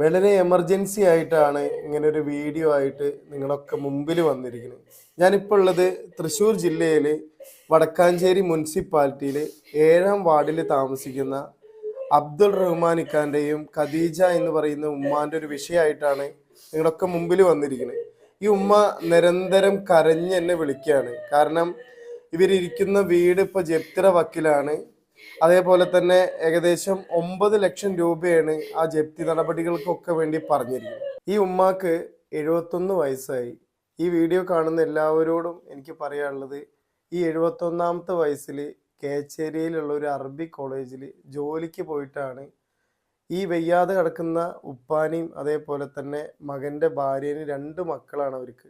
വളരെ എമർജൻസി ആയിട്ടാണ് ഇങ്ങനെ ഒരു വീഡിയോ ആയിട്ട് നിങ്ങളൊക്കെ മുമ്പിൽ വന്നിരിക്കുന്നത്. ഞാനിപ്പോൾ ഉള്ളത് തൃശ്ശൂർ ജില്ലയിൽ വടക്കാഞ്ചേരി മുനിസിപ്പാലിറ്റിയിൽ ഏഴാം വാർഡിൽ താമസിക്കുന്ന അബ്ദുൾ റഹ്മാൻ ഇക്കാന്റെയും ഖദീജ എന്ന് പറയുന്ന ഉമ്മാന്റെ ഒരു വിഷയമായിട്ടാണ് നിങ്ങളൊക്കെ മുമ്പിൽ വന്നിരിക്കുന്നത്. ഈ ഉമ്മ നിരന്തരം കരഞ്ഞ് എന്നെ വിളിക്കുകയാണ്. കാരണം ഇവരിരിക്കുന്ന വീട് ഇപ്പൊ ജപ്തിറ വക്കിലാണ്. അതേപോലെ തന്നെ ഏകദേശം ഒമ്പത് ലക്ഷം രൂപയാണ് ആ ജപ്തി നടപടികൾക്കൊക്കെ വേണ്ടി പറഞ്ഞിരിക്കുന്നത്. ഈ ഉമ്മാക്ക് എഴുപത്തൊന്ന് വയസ്സായി. ഈ വീഡിയോ കാണുന്ന എല്ലാവരോടും എനിക്ക് പറയാനുള്ളത് ഈ എഴുപത്തൊന്നാമത്തെ വയസ്സിൽ കേച്ചേരിയിലുള്ള ഒരു അറബി കോളേജിൽ ജോലിക്ക് പോയിട്ടാണ് ഈ വെയ്യാതെ കിടക്കുന്ന ഉപ്പാനെയും അതേപോലെ തന്നെ മകന്റെ ഭാര്യനും രണ്ട് മക്കളാണ് അവർക്ക്.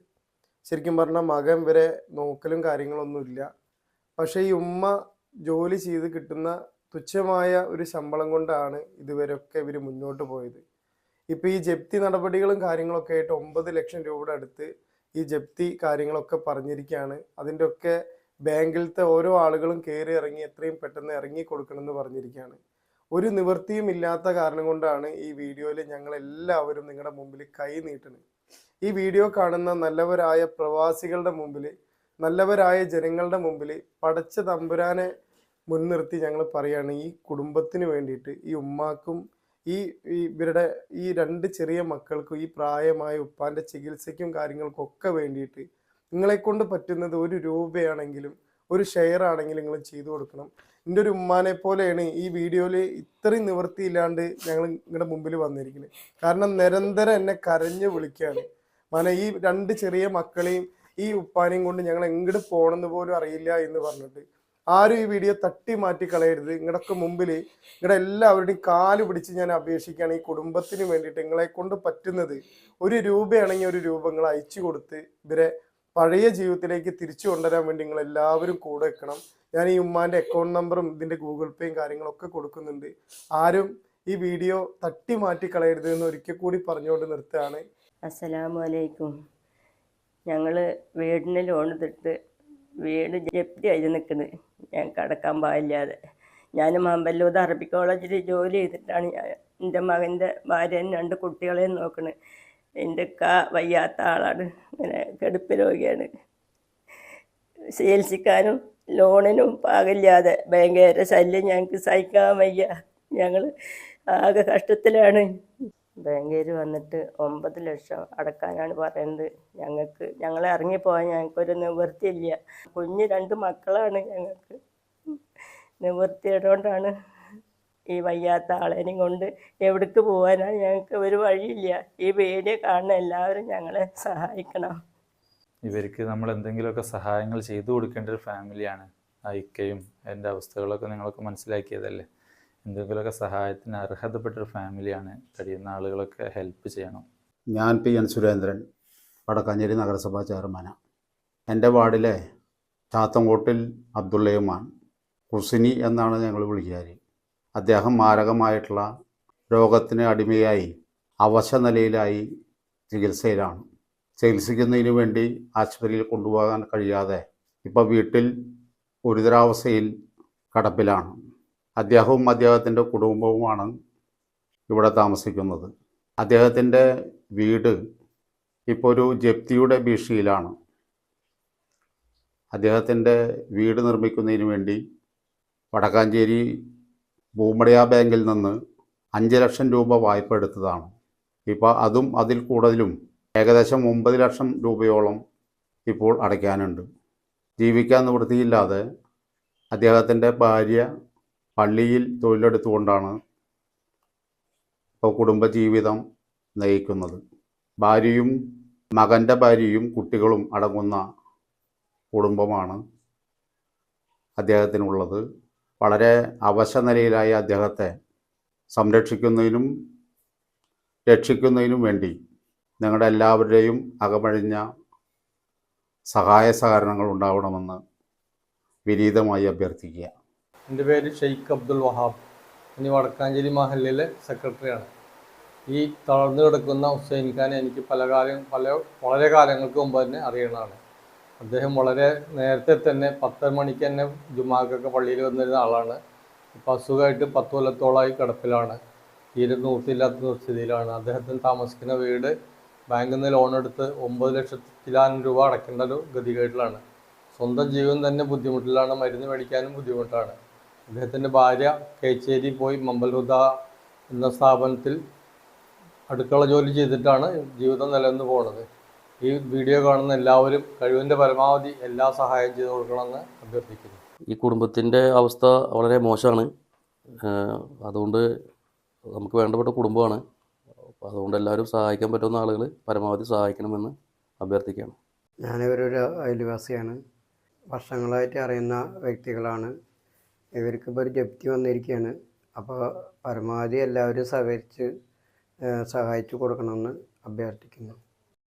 ശരിക്കും പറഞ്ഞാൽ മകൻ വരെ നോക്കലും കാര്യങ്ങളൊന്നുമില്ല. പക്ഷേ ഈ ഉമ്മ ജോലി ചെയ്ത് കിട്ടുന്ന തുച്ഛമായ ഒരു ശമ്പളം കൊണ്ടാണ് ഇതുവരെയൊക്കെ ഇവർ മുന്നോട്ട് പോയത്. ഇപ്പം ഈ ജപ്തി നടപടികളും കാര്യങ്ങളൊക്കെ ആയിട്ട് ഒമ്പത് ലക്ഷം രൂപയുടെ അടുത്ത് ഈ ജപ്തി കാര്യങ്ങളൊക്കെ പറഞ്ഞിരിക്കുകയാണ് അതിന്റെ ഒക്കെ ബാങ്കിലത്തെ ഓരോ ആളുകളും കയറി ഇറങ്ങി എത്രയും പെട്ടെന്ന് ഇറങ്ങി കൊടുക്കണമെന്ന് പറഞ്ഞിരിക്കുകയാണ് ഒരു നിവൃത്തിയും ഇല്ലാത്ത കാരണം കൊണ്ടാണ് ഈ വീഡിയോയിൽ ഞങ്ങൾ എല്ലാവരും നിങ്ങളുടെ മുമ്പിൽ കൈ നീട്ടുന്നത് ഈ വീഡിയോ കാണുന്ന നല്ലവരായ പ്രവാസികളുടെ മുമ്പിൽ നല്ലവരായ ജനങ്ങളുടെ മുമ്പിൽ പടച്ച തമ്പുരാനെ മുൻനിർത്തി ഞങ്ങൾ പറയുകയാണ് ഈ കുടുംബത്തിന് വേണ്ടിയിട്ട് ഈ ഉമ്മാക്കും ഈ ഇവരുടെ ഈ രണ്ട് ചെറിയ മക്കൾക്കും ഈ പ്രായമായ ഉപ്പാന്റെ ചികിത്സയ്ക്കും കാര്യങ്ങൾക്കും ഒക്കെ വേണ്ടിയിട്ട് നിങ്ങളെ കൊണ്ട് പറ്റുന്നത് ഒരു രൂപയാണെങ്കിലും ഒരു ഷെയർ ആണെങ്കിലും നിങ്ങൾ ചെയ്തു കൊടുക്കണം. എന്റെ ഒരു ഉമ്മാനെ പോലെയാണ് ഈ വീഡിയോയിൽ ഇത്രയും നിവൃത്തിയില്ലാണ്ട് ഞങ്ങൾ നിങ്ങളുടെ മുമ്പിൽ വന്നിരിക്കുന്നത് കാരണം നിരന്തരം എന്നെ കരഞ്ഞു വിളിക്കുകയാണ് മന ഈ രണ്ട് ചെറിയ മക്കളെയും ഈ ഉപ്പാനെയും കൊണ്ട് ഞങ്ങൾ എങ്ങോട്ട് പോകണമെന്ന് പോലും അറിയില്ല എന്ന് പറഞ്ഞിട്ട്. ആരും ഈ വീഡിയോ തട്ടി മാറ്റി കളയരുത്. നിങ്ങളുടെയൊക്കെ മുമ്പിൽ നിങ്ങളുടെ എല്ലാവരുടെയും കാൽ പിടിച്ച് ഞാൻ അപേക്ഷിക്കുകയാണ്. ഈ കുടുംബത്തിന് വേണ്ടിയിട്ട് നിങ്ങളെ കൊണ്ട് പറ്റുന്നത് ഒരു രൂപയാണെങ്കിൽ ഒരു രൂപ നിങ്ങൾ അയച്ചു കൊടുത്ത് ഇവരെ പഴയ ജീവിതത്തിലേക്ക് തിരിച്ചു കൊണ്ടുവരാൻ വേണ്ടി നിങ്ങൾ എല്ലാവരും കൂടെ വെക്കണം ഞാൻ ഈ ഉമ്മാന്റെ അക്കൗണ്ട് നമ്പറും ഇതിന്റെ ഗൂഗിൾ പേയും കാര്യങ്ങളൊക്കെ കൊടുക്കുന്നുണ്ട്. ആരും ഈ വീഡിയോ തട്ടി മാറ്റി കളയരുത് എന്ന് ഒരിക്കൽ കൂടി പറഞ്ഞുകൊണ്ട് നിർത്തുകയാണ്. അസ്സലാമു അലൈക്കും. ഞങ്ങൾ വീടിന് ലോൺ വീട് ജപ്തി ആയി നിൽക്കുന്നത് ഞാൻ കടക്കാൻ പാടില്ലാതെ. ഞാൻ മമ്പല്ലൂർ അറബി കോളേജിൽ ജോലി ചെയ്തിട്ടാണ് ഞാൻ എന്റെ മകന്റെ ഭാര്യയും രണ്ട് കുട്ടികളെയും നോക്കുന്നത് എന്റെ കാ വയ്യാത്ത ആളാണ്. ഇങ്ങനെ കെടുപ്പ് രോഗിയാണ്. ചികിത്സിക്കാനും ലോണിനും പാകില്ലാതെ ഭയങ്കര ശല്യം. ഞങ്ങൾക്ക് സഹിക്കാൻ വയ്യ. ഞങ്ങൾ ആകെ കഷ്ടത്തിലാണ്. ബാങ്കേർ വന്നിട്ട് ഒമ്പത് ലക്ഷം അടക്കാനാണ് പറയുന്നത്. ഞങ്ങൾക്ക് ഞങ്ങളെ ഇറങ്ങിപ്പോയാൽ ഞങ്ങൾക്കൊരു നിവൃത്തിയില്ല. കുഞ്ഞ് രണ്ട് മക്കളാണ് ഞങ്ങൾക്ക്. നിവൃത്തിയുകൊണ്ടാണ് ഈ വയ്യാത്ത ആളേനെയും കൊണ്ട് എവിടേക്ക് പോകാനാണ് ഞങ്ങൾക്ക് ഒരു വഴിയില്ല. ഈ വീഡിയോ കാണുന്ന എല്ലാവരും ഞങ്ങളെ സഹായിക്കണം. ഇവർക്ക് നമ്മൾ എന്തെങ്കിലുമൊക്കെ സഹായങ്ങൾ ചെയ്തു കൊടുക്കേണ്ട ഒരു ഫാമിലിയാണ് ആ ഇക്കയും എന്റെ അവസ്ഥകളൊക്കെ നിങ്ങളൊക്കെ മനസ്സിലാക്കിയതല്ലേ? എന്തെങ്കിലുമൊക്കെ സഹായത്തിന് അർഹതപ്പെട്ട ഒരു ഫാമിലിയാണ് കഴിയുന്ന ആളുകളൊക്കെ ഹെൽപ്പ് ചെയ്യണം. ഞാൻ പി എൻ സുരേന്ദ്രൻ വടക്കാഞ്ചേരി നഗരസഭാ ചെയർമാനാണ് എന്റെ വാർഡിലെ ചാത്തങ്കോട്ടിൽ അബ്ദുള്ളയുമാണ്. കുസിനി എന്നാണ് ഞങ്ങൾ വിളിക്കാറ്. അദ്ദേഹം മാരകമായിട്ടുള്ള രോഗത്തിന് അടിമയായി അവശ നിലയിലായി ചികിത്സയിലാണ്. ചികിത്സിക്കുന്നതിന് വേണ്ടി ആശുപത്രിയിൽ കൊണ്ടുപോകാൻ കഴിയാതെ ഇപ്പോൾ വീട്ടിൽ ഗുരുതരാവസ്ഥയിൽ കടപ്പിലാണ്. അദ്ദേഹവും അദ്ദേഹത്തിന്റെ കുടുംബവുമാണ് ഇവിടെ താമസിക്കുന്നത്. അദ്ദേഹത്തിന്റെ വീട് ഇപ്പോൾ ഒരു ജപ്തിയുടെ ഭീഷണിയിലാണ്. അദ്ദേഹത്തിന്റെ വീട് നിർമ്മിക്കുന്നതിന് വേണ്ടി വടക്കാഞ്ചേരി ഭൂമടയ ബാങ്കിൽ നിന്ന് അഞ്ച് ലക്ഷം രൂപ വായ്പ എടുത്തതാണ്. ഇപ്പോൾ അതും അതിൽ കൂടുതലും ഏകദേശം ഒമ്പത് ലക്ഷം രൂപയോളം ഇപ്പോൾ അടയ്ക്കാനുണ്ട്. ജീവിക്കാൻ നിവൃത്തിയില്ലാതെ അദ്ദേഹത്തിന്റെ ഭാര്യ പള്ളിയിൽ തൊഴിലെടുത്തുകൊണ്ടാണ് ഇപ്പോൾ കുടുംബജീവിതം നയിക്കുന്നത്. ഭാര്യയും മകന്റെ ഭാര്യയും കുട്ടികളും അടങ്ങുന്ന കുടുംബമാണ് അദ്ദേഹത്തിനുള്ളത്. വളരെ അവശ നിലയിലായ അദ്ദേഹത്തെ സംരക്ഷിക്കുന്നതിനും രക്ഷിക്കുന്നതിനും വേണ്ടി നിങ്ങളുടെ എല്ലാവരുടെയും അകമഴിഞ്ഞ സഹായ സഹകരണങ്ങൾ ഉണ്ടാവണമെന്ന് വിനീതമായി അഭ്യർത്ഥിക്കുക. എന്റെ പേര് ഷെയ്ഖ് അബ്ദുൽ വഹാബ്. ഇനി വടക്കാഞ്ചേരി മഹല്ലിലെ സെക്രട്ടറിയാണ്. ഈ തളർന്നു കിടക്കുന്ന ഹുസൈൻ ഖാനെ എനിക്ക് പല കാലം പല വളരെ കാലങ്ങൾക്ക് മുമ്പ് തന്നെ അറിയണതാണ്. അദ്ദേഹം വളരെ നേരത്തെ തന്നെ പത്ത് മണിക്ക് തന്നെ ജുമാക്കൊക്കെ പള്ളിയിൽ വന്നിരുന്ന ആളാണ്. ഇപ്പോൾ അസുഖമായിട്ട് പത്ത് കൊല്ലത്തോളമായി കിടപ്പിലാണ്. തീരെ നിവൃത്തിയില്ലാത്ത സ്ഥിതിയിലാണ്. അദ്ദേഹത്തിന് താമസിക്കുന്ന വീട് ബാങ്കിൽ നിന്ന് ലോൺ എടുത്ത് ഒമ്പത് ലക്ഷത്തിലാനും രൂപ അടയ്ക്കേണ്ട ഒരു ഗതികേട്ടിലാണ് സ്വന്തം ജീവൻ തന്നെ ബുദ്ധിമുട്ടിലാണ് മരുന്ന് മേടിക്കാനും ബുദ്ധിമുട്ടാണ്. അദ്ദേഹത്തിന്റെ ഭാര്യ കേച്ചേരി പോയി മമ്പൽഹുദ എന്ന സ്ഥാപനത്തിൽ അടുക്കള ജോലി ചെയ്തിട്ടാണ് ജീവിതം നിലനിന്ന് പോകുന്നത് ഈ വീഡിയോ കാണുന്ന എല്ലാവരും കഴിവിന്റെ പരമാവധി എല്ലാ സഹായം ചെയ്തു കൊടുക്കണമെന്ന് അഭ്യർത്ഥിക്കുന്നു. ഈ കുടുംബത്തിന്റെ അവസ്ഥ വളരെ മോശമാണ്. അതുകൊണ്ട് നമുക്ക് വേണ്ടപ്പെട്ട കുടുംബമാണ്. അതുകൊണ്ട് എല്ലാവരും സഹായിക്കാൻ പറ്റുന്ന ആളുകൾ പരമാവധി സഹായിക്കണമെന്ന് അഭ്യർത്ഥിക്കുകയാണ്. ഞാനിവരൊരു അയൽവാസിയാണ്. വർഷങ്ങളായിട്ട് അറിയുന്ന വ്യക്തികളാണ്. ഇവർക്കിപ്പോൾ ഒരു ജപ്തി വന്നിരിക്കുകയാണ് അപ്പോൾ പരമാവധി എല്ലാവരും സഹകരിച്ച് സഹായിച്ചു കൊടുക്കണമെന്ന് അഭ്യർത്ഥിക്കുന്നു.